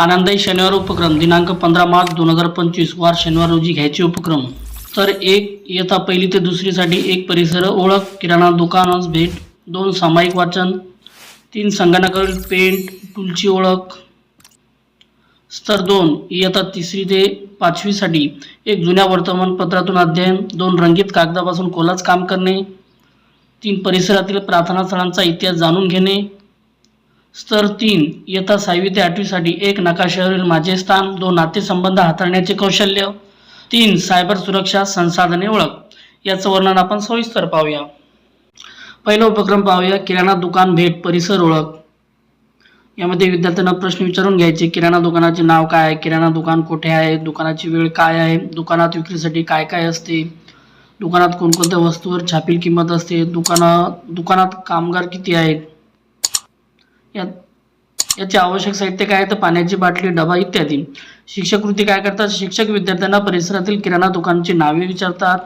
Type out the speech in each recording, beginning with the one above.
आनंदाई शनिवार उपक्रम दिनांक पंधरा मार्च दोन हजार पंचवीस वार शनिवार रोजी घ्यायचे उपक्रम. तर एक येता पहिली ते दुसरीसाठी एक परिसर ओळख किराणा दुकान भेट दोन सामायिक वाचन तीन संगणकावरील पेंट टूलची ओळख. स्तर दोन इयत्ता तिसरी ते पाचवीसाठी एक जुन्या वर्तमानपत्रातून अध्ययन दोन रंगीत कागदापासून कोलाच काम करणे तीन परिसरातील प्रार्थना स्थळांचा इतिहास जाणून घेणे स्तर तीन इयत्ता सहावी ते आठवीसाठी एक नकाशावरील माझे स्थान दोन नातेसंबंध हाताळण्याचे कौशल्य तीन सायबर सुरक्षा संसाधने ओळख. याचं वर्णन आपण सविस्तर पाहूया. पहिला उपक्रम पाहूया किराणा दुकान भेट परिसर ओळख. यामध्ये विद्यार्थ्यांना प्रश्न विचारून घ्यायचे किराणा दुकानाचे नाव काय आहे किराणा दुकान कुठे आहे दुकानाची वेळ काय आहे दुकानात विक्रीसाठी काय काय असते दुकानात कोणकोणत्या वस्तूवर छापील किंमत असते दुकाना दुकानात कामगार किती आहेत यात याचे आवश्यक साहित्य काय तर पाण्याची बाटली डबा इत्यादी. शिक्षक कृती काय करतात? शिक्षक विद्यार्थ्यांना परिसरातील किराणा दुकानाची नावे विचारतात.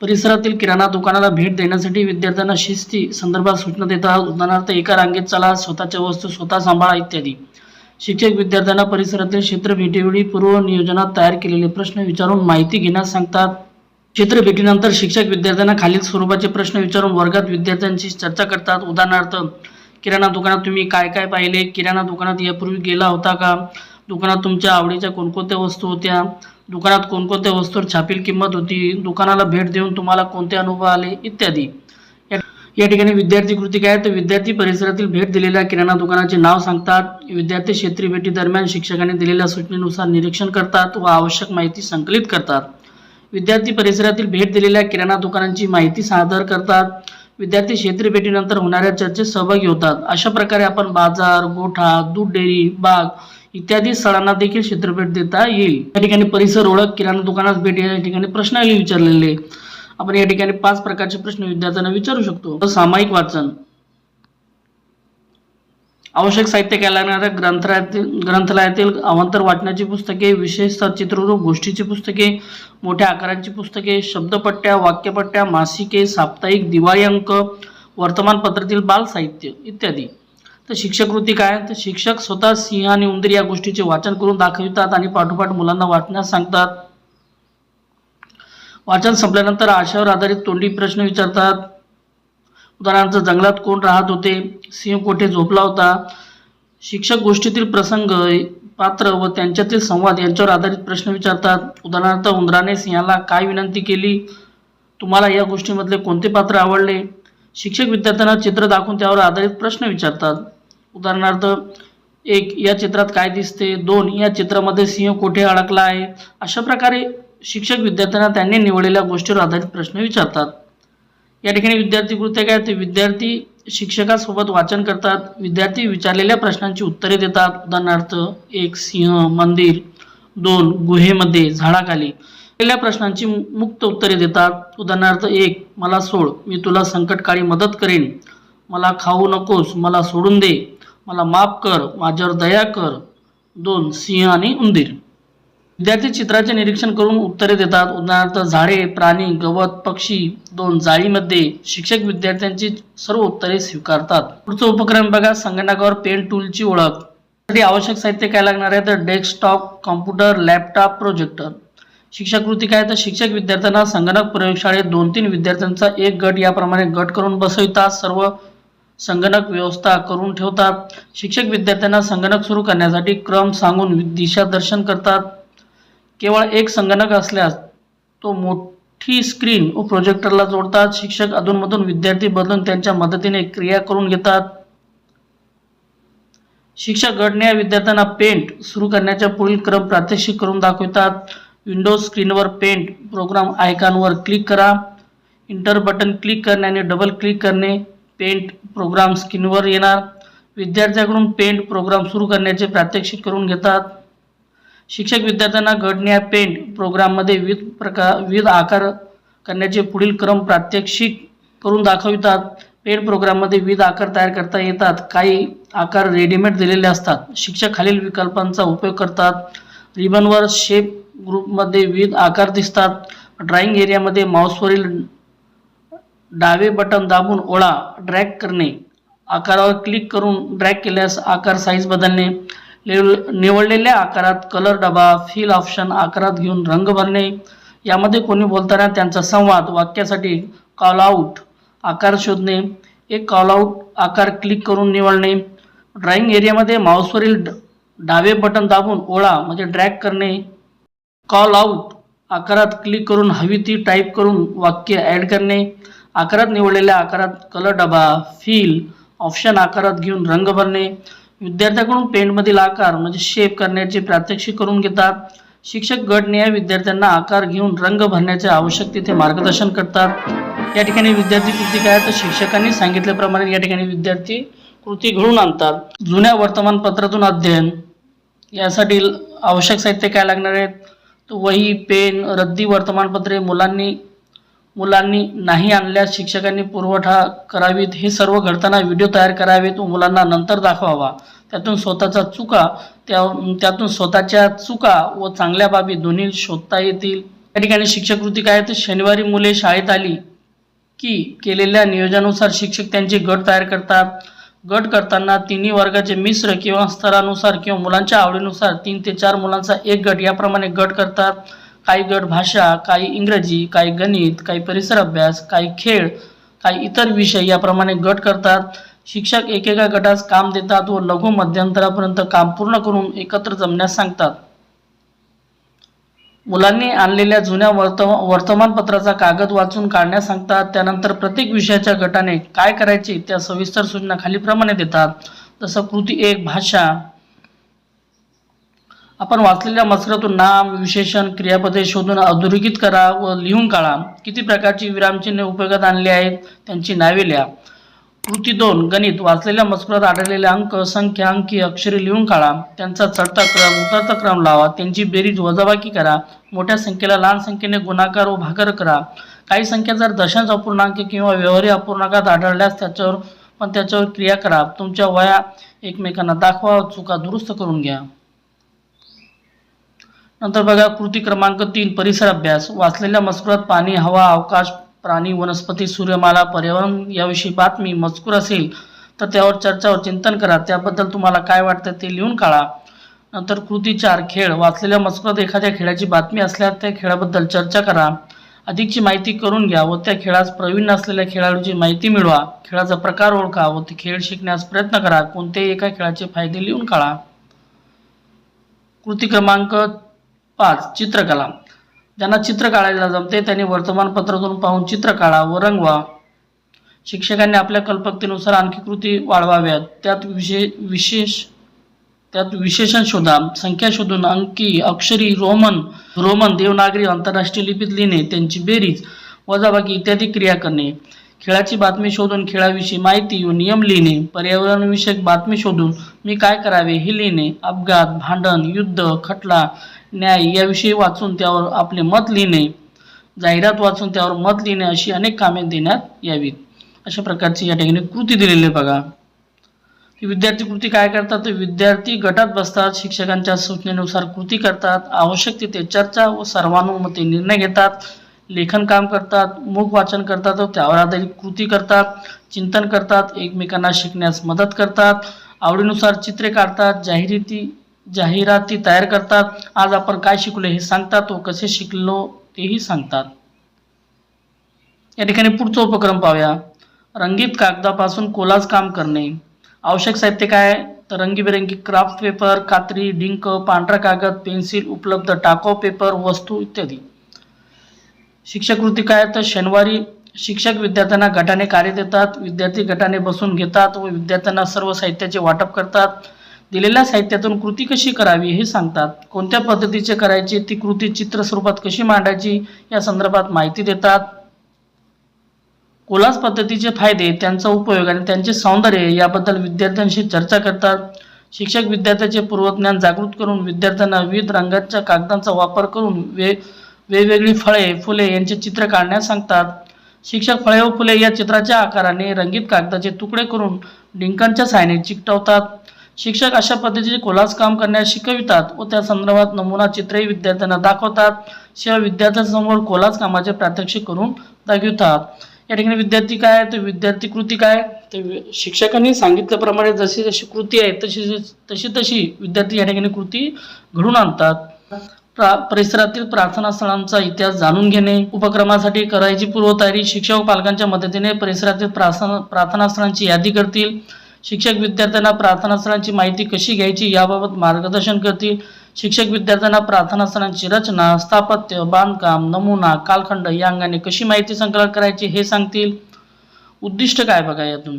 परिसरातील किराणा दुकानाला भेट देण्यासाठी विद्यार्थ्यांना शिस्ती संदर्भात सूचना देतात उदाहरणार्थ एका रांगेत चला स्वतःच्या वस्तू स्वतः सांभाळा इत्यादी. शिक्षक विद्यार्थ्यांना परिसरातील क्षेत्र भेटीवेळी पूर्व नियोजनात तयार केलेले प्रश्न विचारून माहिती घेण्यास सांगतात. क्षेत्र भेटीनंतर शिक्षक विद्यार्थ्यांना खालील स्वरूपाचे प्रश्न विचारून वर्गात विद्यार्थ्यांशी चर्चा करतात. उदाहरणार्थ किराणा दुकानात तुम्ही काय काय पाहिले? किराणा दुकानात यापूर्वी गेला होता का? दुकानात तुमच्या आवडीच्या कोणकोणत्या वस्तू होत्या? दुकानात कोणकोणत्या वस्तूवर छापील किंमत होती? दुकानाला भेट देऊन तुम्हाला कोणते अनुभव आले? इत्यादी. या- ठिकाणी विद्यार्थी कृती काय तर विद्यार्थी परिसरातील भेट दिलेल्या किराणा दुकानाचे नाव सांगतात. विद्यार्थी क्षेत्रीय भेटी दरम्यान शिक्षकांनी दिलेल्या सूचनेनुसार निरीक्षण करतात व आवश्यक माहिती संकलित करतात. विद्यार्थी परिसरातील भेट दिलेल्या किराणा दुकानांची माहिती सादर करतात. विद्यार्थी क्षेत्रीय भेटीनंतर होणाऱ्या चर्चेत सहभागी होतात. अशा प्रकारे आपण बाजार गोठा दूध डेअरी बाग इत्यादी स्थळांना देखील क्षेत्रभेट देता येईल. या ठिकाणी परिसर ओळख किराणा दुकानात भेट या ठिकाणी प्रश्नावली विचारलेले. आपण या ठिकाणी पाच प्रकारचे प्रश्न विद्यार्थ्यांना विचारू शकतो. सामायिक वाचन. आवश्यक साहित्य केल्यानंतर ग्रंथालयातील ग्रंथालयातील अवांतर वाचनाची पुस्तके विशेषतः चित्ररूप गोष्टीची पुस्तके मोठ्या आकारांची पुस्तके शब्दपट्ट्या वाक्यपट्ट्या मासिके साप्ताहिक दिवाळी अंक वर्तमानपत्रातील बाल साहित्य इत्यादी. तर शिक्षक काय? तर शिक्षक स्वतः सिंह आणि उंदीर या गोष्टीचे वाचन करून दाखवितात आणि पाठोपाठ मुलांना वाचण्यास सांगतात. वाचन संपल्यानंतर आशावर आधारित तोंडी प्रश्न विचारतात. उदाहरणार्थ जंगलात कोण राहत होते सिंह कोठे झोपला होता शिक्षक गोष्टीतील प्रसंग पात्र व त्यांच्यातील संवाद यांच्यावर आधारित प्रश्न विचारतात. उदाहरणार्थ उंदराने सिंहाला काय विनंती केली? तुम्हाला या गोष्टीमधले कोणते पात्र आवडले? शिक्षक विद्यार्थ्यांना चित्र दाखवून त्यावर आधारित प्रश्न विचारतात. उदाहरणार्थ एक या चित्रात काय दिसते? दोन या चित्रामध्ये सिंह कोठे अडकला आहे? अशा प्रकारे शिक्षक विद्यार्थ्यांना त्यांनी निवडलेल्या गोष्टीवर आधारित प्रश्न विचारतात. या ठिकाणी विद्यार्थी कृत्य काय ते विद्यार्थी शिक्षकासोबत वाचन करतात. विद्यार्थी विचारलेल्या प्रश्नांची उत्तरे देतात. उदाहरणार्थ एक सिंह मंदिर. दोन गुहेमध्ये झाडाखाली. केलेल्या प्रश्नांची मुक्त उत्तरे देतात. उदाहरणार्थ एक मला सोड. मी तुला संकटकाळी मदत करेन. मला खाऊ नकोस. मला सोडून दे. मला माफ कर. माझ्यावर दया कर. दोन सिंह आणि उंदीर. विद्यार्थी चित्राचे निरीक्षण करून उत्तरे देतात. उदाहरणार्थ झाडे प्राणी गवत पक्षी दोन जाळीमध्ये शिक्षक विद्यार्थ्यांची सर्व उत्तरे स्वीकारतात. पुढचा उपक्रम बघा संगणकावर पेन टूलची ओळख. साठी आवश्यक साहित्य काय लागणार आहे? तर डेस्कटॉप कॉम्प्युटर लॅपटॉप प्रोजेक्टर. शिक्षक कृती काय? तर शिक्षक विद्यार्थ्यांना संगणक प्रयोगशाळेत दोन तीन विद्यार्थ्यांचा एक गट याप्रमाणे गट करून बसवितात. सर्व संगणक व्यवस्था करून ठेवतात. शिक्षक विद्यार्थ्यांना संगणक सुरू करण्यासाठी क्रम सांगून दिशादर्शन करतात. केवळ एक संगणक असल्यास तो मोठी स्क्रीन व प्रोजेक्टरला जोडतात. शिक्षक अधूनमधून विद्यार्थी बदलून त्यांच्या मदतीने क्रिया करून घेतात. शिक्षक घडण्या विद्यार्थ्यांना पेंट सुरू करण्याच्या पुढील क्रम प्रात्यक्षिक करून दाखवितात. विंडोज स्क्रीनवर पेंट प्रोग्राम आयकॉनवर क्लिक करा. इंटर बटन क्लिक करण्याने डबल क्लिक करणे. पेंट प्रोग्राम स्क्रीनवर येणार. विद्यार्थ्याकडून पेंट प्रोग्राम सुरू करण्याचे प्रात्यक्षिक करून घेतात. शिक्षक विद्यार्थ्यांना घडण्या पेंट प्रोग्राममध्ये विविध प्रकार विविध आकार करण्याचे पुढील क्रम प्रात्यक्षिक करून दाखवितात. पेंट प्रोग्राममध्ये विविध आकार तयार करता येतात. काही आकार रेडीमेड दिलेले असतात. शिक्षक खालील विकल्पांचा उपयोग करतात. रिबनवर शेप ग्रुपमध्ये विविध आकार दिसतात. ड्रॉइंग एरियामध्ये माऊसवरील डावे बटन दाबून ओळा ड्रॅग करणे. आकारावर क्लिक करून ड्रॅग केल्यास आकार साईज बदलणे. निवडलेल्या आकारात कलर डबा फिल ऑप्शन आकारात घेऊन रंग भरणे यामध्ये कोणी बोलताना त्यांचा संवाद वाक्यासाठी कॉल आऊट आकार शोधणे एक कॉल आऊट आकार क्लिक करून निवडणे ड्रॉइंग एरियामध्ये माऊसवरील ड- डावे बटन दाबून ओळा म्हणजे ड्रॅग करणे कॉल आऊट आकारात क्लिक करून हवी ती टाईप करून वाक्य ॲड करणे आकारात निवडलेल्या आकारात कलर डबा फील ऑप्शन आकारात घेऊन रंग भरणे विद्यार्थ्याकडून पेंटमधील आकार म्हणजे शेप करण्याचे प्रात्यक्षिक करून घेतात. शिक्षक गटनिहाय विद्यार्थ्यांना आकार घेऊन रंग भरण्याचे आवश्यक तिथे मार्गदर्शन करतात. या ठिकाणी विद्यार्थी कृती काय तर शिक्षकांनी सांगितल्याप्रमाणे या ठिकाणी विद्यार्थी कृती घडून आणतात. जुन्या वर्तमानपत्रातून अध्ययन यासाठी आवश्यक साहित्य काय लागणार आहेत? तर वही पेन रद्दी वर्तमानपत्रे मुलांनी मुलांनी नाही आणल्यास शिक्षकांनी पुरवठा करावीत हे सर्व घडताना व्हिडिओ तयार करावेत व मुलांना नंतर दाखवावा. त्यातून स्वतःचा चुका त्या त्यातून स्वतःच्या चुका व चांगल्या बाबी दोन्ही शोधता येतील. या ठिकाणी शिक्षक कृती काय तर शनिवारी मुले शाळेत आली की केलेल्या नियोजनानुसार शिक्षक त्यांचे गट तयार करतात. गट करताना तिन्ही वर्गाचे मिश्र किंवा स्तरानुसार किंवा मुलांच्या आवडीनुसार तीन ते चार मुलांचा एक गट याप्रमाणे गट करतात. काही गट भाषा काही इंग्रजी काही गणित काही परिसर अभ्यास काही खेळ काही इतर विषय याप्रमाणे गट करतात. शिक्षक एकेका गटास काम देतात व लघु मध्यंतरापर्यंत काम पूर्ण करून एकत्र जमण्यास सांगतात. मुलांनी आणलेल्या जुन्या वर्त वर्तमानपत्राचा कागद वाचून काढण्यास सांगतात. त्यानंतर प्रत्येक विषयाच्या गटाने काय करायचे त्या सविस्तर सूचना खालीप्रमाणे देतात. जसं कृती एक भाषा आपण वाचलेल्या मजकरातून नाम विशेषण क्रियापदे शोधून अधोरेखित करा व लिहून काढा. किती प्रकारची विरामचिन्हे उपयोगात आणली आहेत त्यांची नावे लिहा. कृती दोन गणित. वाचलेल्या मजकुरात आढळलेले अंक संख्या अंकी अक्षरे लिहून काढा. त्यांचा चढता क्रम उतरता क्रम लावा. त्यांची बेरीज वजाबाकी करा. मोठ्या संख्येला लहान संख्येने गुणाकार व भाकर करा. काही संख्या जर दशांश अपूर्णांक किंवा व्यवहारी अपूर्णांकात आढळल्यास त्याच्यावर पण त्याच्यावर क्रिया करा. तुमच्या वया एकमेकांना दाखवा चुका दुरुस्त करून घ्या. नंतर बघा कृती क्रमांक तीन परिसर अभ्यास. वाचलेल्या मजकुरात पाणी हवा अवकाश प्राणी वनस्पती सूर्यमाला पर्यावरण याविषयी बातमी मजकूर असेल तर त्यावर चर्चावर चिंतन करा. त्याबद्दल तुम्हाला काय वाटतं ते लिहून काढा. नंतर कृती चार खेळ. वाचलेल्या मजकुरात एखाद्या खेळाची बातमी असल्यास त्या खेळाबद्दल चर्चा करा. अधिकची माहिती करून घ्या व त्या खेळास प्रवीण असलेल्या खेळाडूची माहिती मिळवा. खेळाचा प्रकार ओळखा व ते खेळ शिकण्यास प्रयत्न करा. कोणत्याही एका खेळाचे फायदे लिहून काढा. कृती क्रमांक पाच चित्रकला. ज्यांना चित्र काढायला जमते त्यांनी वर्तमानपत्रातून पाहून चित्र काढा व रंगवा. शिक्षकांनी आपल्या कल्पकतेनुसार आणखी कृती वाढवाव्यात. त्यात विशे विशेष त्यात विशेषण शोधा. संख्या शोधून अंकी अक्षरी रोमन रोमन देवनागरी आंतरराष्ट्रीय लिपीत लिहिणे त्यांची बेरीज वजाबाकी इत्यादी क्रिया करणे. खेळाची बातमी शोधून खेळाविषयी माहिती व नियम लिहिणे. पर्यावरणविषयक बातमी शोधून मी काय करावे हे लिहिणे. अपघात भांडण युद्ध खटला न्याय याविषयी वाचून त्यावर आपले मत लिहिणे जाहिरात वाचून त्यावर मत लिहिणे अशी अनेक कामे देण्यात यावीत. अशा प्रकारची या ठिकाणी कृती दिलेली आहे बघा. विद्यार्थी कृती काय करतात? तर विद्यार्थी गटात बसतात शिक्षकांच्या सूचनेनुसार कृती करतात आवश्यक तिथे चर्चा व सर्वानुमते निर्णय घेतात लेखन काम करतात मूक वाचन करतात व त्यावर आधारित कृती करतात चिंतन करतात एकमेकांना शिकण्यास मदत करतात आवडीनुसार चित्रे काढतात जाहिराती जाहिराती तयार करतात. आज आपण काय शिकलो हे सांगतात व कसे शिकलो तेही सांगतात. या ठिकाणी पुढचा उपक्रम पाहूया. रंगीत कागदापासून कोलाज काम करणे. आवश्यक साहित्य काय तर रंगीबेरंगी क्राफ्ट पेपर कात्री डिंक पांढरा कागद पेन्सिल उपलब्ध टाको पेपर वस्तू इत्यादी. शिक्षकृती काय तर शनिवारी शिक्षक विद्यार्थ्यांना गटाने कार्य देतात. विद्यार्थी गटाने बसून घेतात व विद्यार्थ्यांना सर्व साहित्याचे वाटप करतात. दिलेल्या साहित्यातून कृती कशी करावी हे सांगतात. कोणत्या पद्धतीचे करायची ती कृती चित्र स्वरूपात कशी मांडायची या संदर्भात माहिती देतात. कोलाज पद्धतीचे फायदे त्यांचा उपयोग आणि त्यांचे सौंदर्य याबद्दल विद्यार्थ्यांशी चर्चा करतात. शिक्षक विद्यार्थ्याचे पूर्वज्ञान जागृत करून विद्यार्थ्यांना विविध रंगाच्या कागदांचा वापर करून वे वेगवेगळी फळे फुले यांचे चित्र काढण्यास सांगतात. शिक्षक फळे व फुले या चित्राच्या आकाराने रंगीत कागदाचे तुकडे करून डिंकांच्या सायने चिकटवतात. शिक्षक अशा पद्धतीचे खोलास काम करण्यास शिकवितात व त्या संदर्भात नमुना चित्रही विद्यार्थ्यांना दाखवतात. शिवाय विद्यार्थ्यांसमोर खोलास कामाचे प्रात्यक्षिक करून दाखवितात. या ठिकाणी विद्यार्थी काय आहे? तर विद्यार्थी कृती काय? ते तर शिक्षकांनी सांगितल्याप्रमाणे जशी जशी कृती आहे तशी तशी तशी विद्यार्थी या ठिकाणी कृती घडून आणतात. प्रा परिसरातील प्रार्थना स्थळांचा इतिहास जाणून घेणे उपक्रमासाठी करायची पूर्वतयारी शिक्षक पालकांच्या मदतीने परिसरातील प्रार्थना प्रार्थना स्थळांची यादी करतील. शिक्षक विद्यार्थ्यांना प्रार्थनास्थळांची माहिती कशी घ्यायची याबाबत मार्गदर्शन करतील. शिक्षक विद्यार्थ्यांना प्रार्थनास्थळांची रचना स्थापत्य बांधकाम नमुना कालखंड या अंगाने कशी माहिती संकलन करायची हे सांगतील. उद्दिष्ट काय बघा यातून?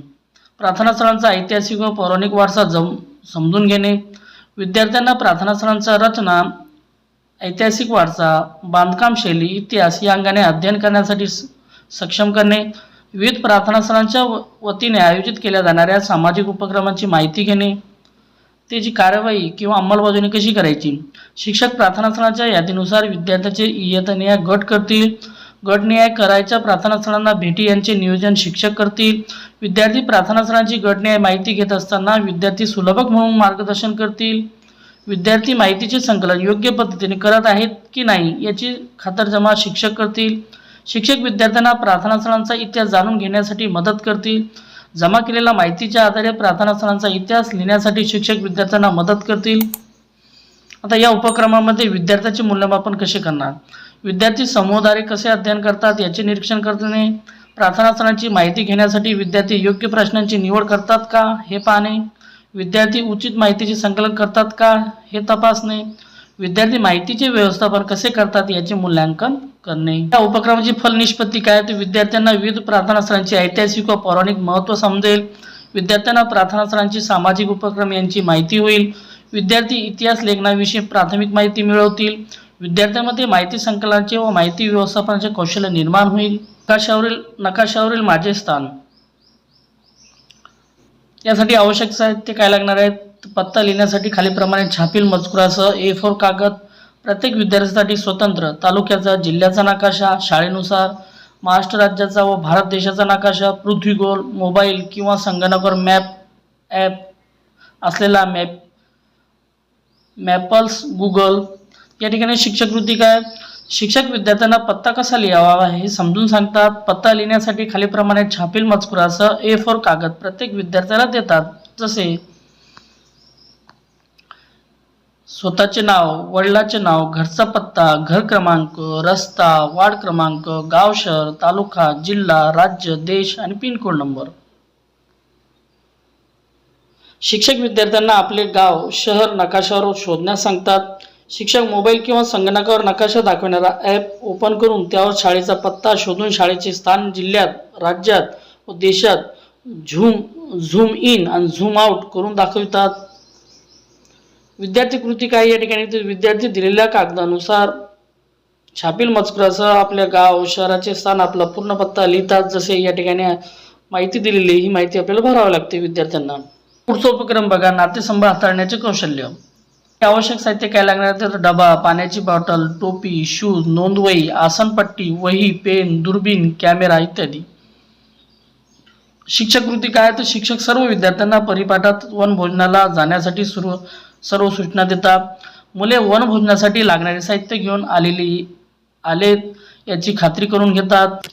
प्रार्थनास्थळांचा ऐतिहासिक व पौराणिक वारसा जम समजून घेणे. विद्यार्थ्यांना प्रार्थनास्थळांचा रचना ऐतिहासिक वारसा बांधकाम शैली इतिहास या अंगाने अध्ययन करण्यासाठी स- सक्षम करणे. विविध प्रार्थनास्थळांच्या वतीने आयोजित केल्या जाणाऱ्या सामाजिक उपक्रमांची माहिती घेणे त्याची कार्यवाही किंवा अंमलबजावणी कशी करायची? शिक्षक प्रार्थनास्थळांच्या यादीनुसार विद्यार्थ्यांचे इयतनिहाय गट करतील. गटनिहाय करायच्या प्रार्थना स्थळांना भेटी यांचे नियोजन शिक्षक करतील. विद्यार्थी प्रार्थनास्थळांची गटनिहाय माहिती घेत असताना विद्यार्थी सुलभक म्हणून मार्गदर्शन करतील. विद्यार्थी माहितीचे संकलन योग्य पद्धतीने करत आहेत की नाही याची खातरजमा शिक्षक करतील. शिक्षक विद्यार्थ्यांना प्रार्थनास्थळांचा इतिहास जाणून घेण्यासाठी मदत करतील. जमा केलेल्या माहितीच्या आधारे प्रार्थनास्थळांचा इतिहास लिहिण्यासाठी शिक्षक विद्यार्थ्यांना मदत करतील. आता या उपक्रमामध्ये विद्यार्थ्याचे मूल्यमापन कसे करणार? विद्यार्थी समूहद्वारे कसे अध्ययन करतात याचे निरीक्षण करणे प्रार्थनास्थळांची माहिती घेण्यासाठी विद्यार्थी योग्य प्रश्नांची निवड करतात का हे पाहणे विद्यार्थी उचित माहितीचे संकलन करतात का हे तपासणे विद्यार्थी माहितीचे व्यवस्थापन कसे करतात याचे मूल्यांकन करणे. या उपक्रमाची फलनिष्पत्ती काय तर विद्यार्थ्यांना विविध प्रार्थनास्थळांचे ऐतिहासिक व पौराणिक महत्त्व समजेल. विद्यार्थ्यांना प्रार्थनास्थळांची सामाजिक उपक्रम यांची माहिती होईल. विद्यार्थी इतिहास लेखनाविषयी प्राथमिक माहिती मिळवतील. विद्यार्थ्यांमध्ये माहिती संकलनाचे व माहिती व्यवस्थापनाचे कौशल्य निर्माण होईल. नकाशावरील नकाशावरील माझे स्थान. यासाठी आवश्यक साहित्य काय लागणार आहेत? पत्ता लिहिण्यासाठी खालीलप्रमाणे छापील मजकुरासह ए फोर कागद प्रत्येक विद्यार्थ्यासाठी स्वतंत्र. तालुक्याचा जिल्ह्याचा नकाशा शाळेनुसार महाराष्ट्र राज्याचा व भारत देशाचा नकाशा पृथ्वीगोल मोबाईल किंवा संगणकावर मॅप ॲप असलेला मॅप मॅपल्स गुगल. या ठिकाणी शिक्षकवृत्ती काय? शिक्षक विद्यार्थ्यांना पत्ता कसा लिहावा हे समजून सांगतात. पत्ता लिहिण्यासाठी खालीलप्रमाणे छापील मजकुरासह ए फोर कागद प्रत्येक विद्यार्थ्याला देतात. जसे स्वतःचे नाव वडिलाचे नाव घरचा पत्ता घर क्रमांक रस्ता वार्ड क्रमांक गाव शहर तालुका जिल्हा राज्य देश आणि पिनकोड नंबर. शिक्षक विद्यार्थ्यांना आपले गाव शहर नकाशावर शोधण्यास सांगतात. शिक्षक मोबाईल किंवा संगणकावर नकाशा दाखवणारा ॲप ओपन करून त्यावर शाळेचा पत्ता शोधून शाळेचे स्थान जिल्ह्यात राज्यात व देशात झूम झूम इन आणि झूम आउट करून दाखवितात. विद्यार्थी कृती काय या ठिकाणी? विद्यार्थी दिलेल्या कागदानुसार छापील मजकुरासह आपल्या गाव शहराचे स्थान आपला पूर्ण पत्ता लिहितात जसे या ठिकाणी माहिती दिलेली ही माहिती आपल्याला भरावी लागते विद्यार्थ्यांना. पुढचा उपक्रम बघा नातेसंबंध हाताळण्याचे कौशल्य. आवश्यक साहित्य काय लागणार तर डबा पाण्याची बॉटल टोपी शूज नोंदवही आसनपट्टी वही पेन दुर्बीण कॅमेरा इत्यादी. शिक्षक कृती काय? तर शिक्षक सर्व विद्यार्थ्यांना परिपाठात वनभोजनाला जाण्यासाठी सुरू सर्व सूचना देतात. मुले वनभोजनासाठी लागणारे साहित्य घेऊन आलेली आलेत याची खात्री करून घेतात.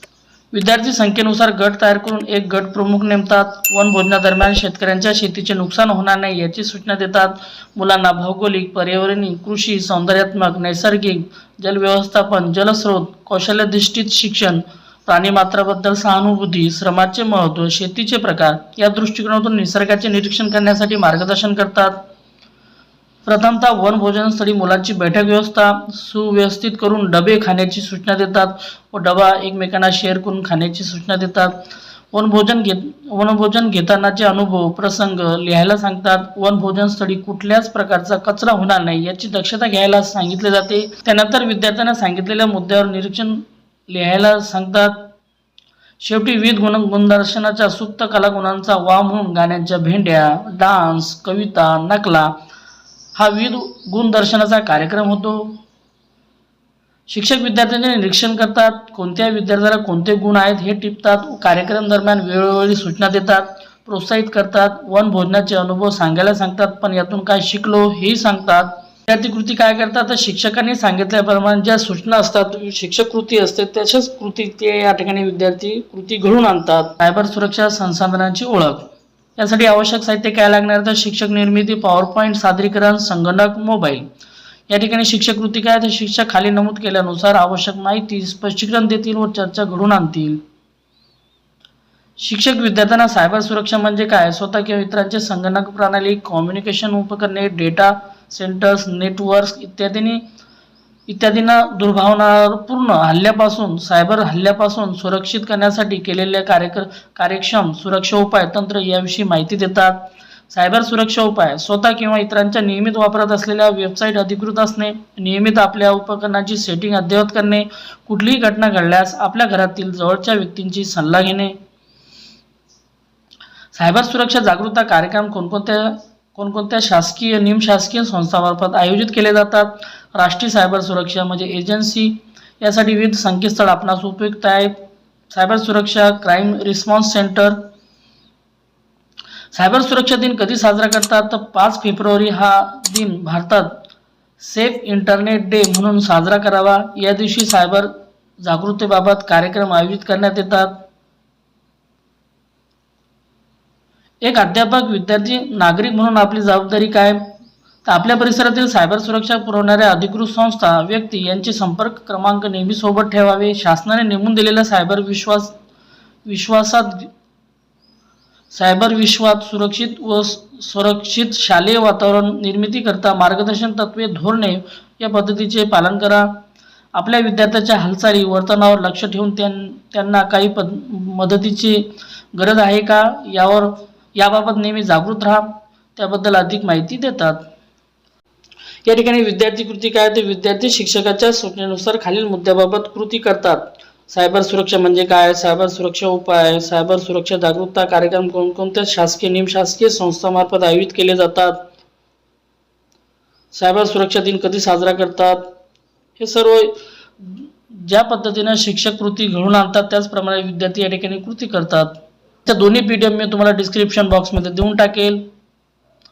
विद्यार्थी संख्येनुसार गट तयार करून एक गट प्रमुख नेमतात. वनभोजनादरम्यान शेतकऱ्यांच्या शेतीचे नुकसान होणार नाही याची सूचना देतात. मुलांना भौगोलिक पर्यावरणीय कृषी सौंदर्यात्मक नैसर्गिक जलव्यवस्थापन जलस्रोत कौशल्याधिष्ठित शिक्षण प्राणीमात्राबद्दल सहानुभूती श्रमाचे महत्त्व शेतीचे प्रकार या दृष्टिकोनातून निसर्गाचे निरीक्षण करण्यासाठी मार्गदर्शन करतात. प्रथमतः वनभोजनस्थळी मुलांची बैठक व्यवस्था सुव्यवस्थित करून डबे खाण्याची सूचना देतात व डबा एकमेकांना शेअर करून खाण्याची सूचना देतात. वनभोजन घेत वनभोजन घेतानाचे अनुभव प्रसंग लिहायला सांगतात. वनभोजनस्थळी कुठल्याच प्रकारचा कचरा होणार नाही याची दक्षता घ्यायला सांगितले जाते. त्यानंतर विद्यार्थ्यांना सांगितलेल्या मुद्द्यावर निरीक्षण लिहायला सांगतात. शेवटी विविध गुण गुणदर्शनाच्या सुप्त कलागुणांचा वाव म्हणून गाण्यांच्या भेंड्या डान्स कविता नकला हा विविध गुणदर्शनाचा कार्यक्रम होतो. शिक्षक विद्यार्थ्यांचे निरीक्षण करतात. कोणत्या विद्यार्थ्याला कोणते गुण आहेत हे टिपतात. कार्यक्रम दरम्यान वेळोवेळी सूचना देतात. प्रोत्साहित करतात. वन भोजनाचे अनुभव सांगायला सांगतात. पण यातून काय शिकलो हेही सांगतात. विद्यार्थी कृती काय करतात? तर शिक्षकांनी सांगितल्याप्रमाणे ज्या सूचना असतात शिक्षक कृती असते तशाच कृती ते या ठिकाणी विद्यार्थी कृती घडून आणतात. सायबर सुरक्षा संसाधनांची ओळख. यासाठी आवश्यक साहित्य काय लागणार तर शिक्षक निर्मिती पॉवर पॉईंट सादरीकरण संगणक मोबाईल. या ठिकाणी शिक्षक कृती काय? तर शिक्षक खाली नमूद केल्यानुसार आवश्यक माहिती स्पष्टीकरण देतील व चर्चा घडून आणतील. शिक्षक विद्यार्थ्यांना सायबर सुरक्षा म्हणजे काय? स्वतः किंवा इतरांचे संगणक प्रणाली कम्युनिकेशन उपकरणे डेटा सेंटर्स नेटवर्क्स इत्यादींनी इत्यादींना दुर्भावनापूर्ण हल्ल्यापासून सायबर हल्ल्यापासून सुरक्षित करण्यासाठी केलेल्या कार्यक कार्यक्षम सुरक्षा उपाय तंत्र याविषयी माहिती देतात. सायबर सुरक्षा उपाय स्वतः किंवा इतरांच्या नियमित वापरत असलेल्या वेबसाईट अधिकृत असणे नियमित आपल्या उपकरणाची सेटिंग अद्ययावत करणे कुठलीही घटना घडल्यास आपल्या घरातील जवळच्या व्यक्तींची सल्ला घेणे. सायबर सुरक्षा जागरूकता कार्यक्रम कोणकोणत्या कोणकोणत्या शासकीय निमशासकीय संस्थामार्फत आयोजित केले जातात? राष्ट्रीय सायबर सुरक्षा म्हणजे एजन्सी. यासाठी विविध संकेतस्थळ आपणास उपयुक्त आहेत. सायबर सुरक्षा क्राईम रिस्पॉन्स सेंटर. सायबर सुरक्षा दिन कधी साजरा करतात? तर पाच फेब्रुवारी हा दिन भारतात सेफ इंटरनेट डे म्हणून साजरा करावा. या दिवशी सायबर जागृतीबाबत कार्यक्रम आयोजित करण्यात येतात. एक अध्यापक विद्यार्थी नागरिक म्हणून आपली जबाबदारी काय तर आपल्या परिसरातील सायबर सुरक्षा पुरवणाऱ्या अधिकृत संस्था व्यक्ती यांचे संपर्क क्रमांक नेहमी सोबत ठेवावे. शासनाने नेमून दिलेल्या सायबर विश्वास विश्वासात सायबर विश्वात सुरक्षित व सुरक्षित शालेय वातावरण निर्मितीकरता मार्गदर्शन तत्वे धोरणे या पद्धतीचे पालन करा. आपल्या विद्यार्थ्याच्या हालचाली वर्तनावर लक्ष ठेवून त्यां त्यांना काही पद मदतीची गरज आहे का? यावर याबाबत नेहमी जागृत राहा. त्याबद्दल अधिक माहिती देतात. या ठिकाणी विद्यार्थी कृती काय ते विद्यार्थी शिक्षकाच्या सूचनेनुसार खालील मुद्द्याबाबत कृती करतात. सायबर सुरक्षा म्हणजे काय? सायबर सुरक्षा उपाय सायबर सुरक्षा जागरूकता कार्यक्रम कोणकोणत्या शासकीय निमशासकीय संस्थामार्फत आयोजित केले जातात. सायबर सुरक्षा दिन कधी साजरा करतात? हे सर्व ज्या पद्धतीनं शिक्षक कृती घडून आणतात त्याचप्रमाणे विद्यार्थी या ठिकाणी कृती करतात. त्या दोन्ही पी डी एफ मी तुम्हाला डिस्क्रिप्शन बॉक्समध्ये देऊन टाकेल.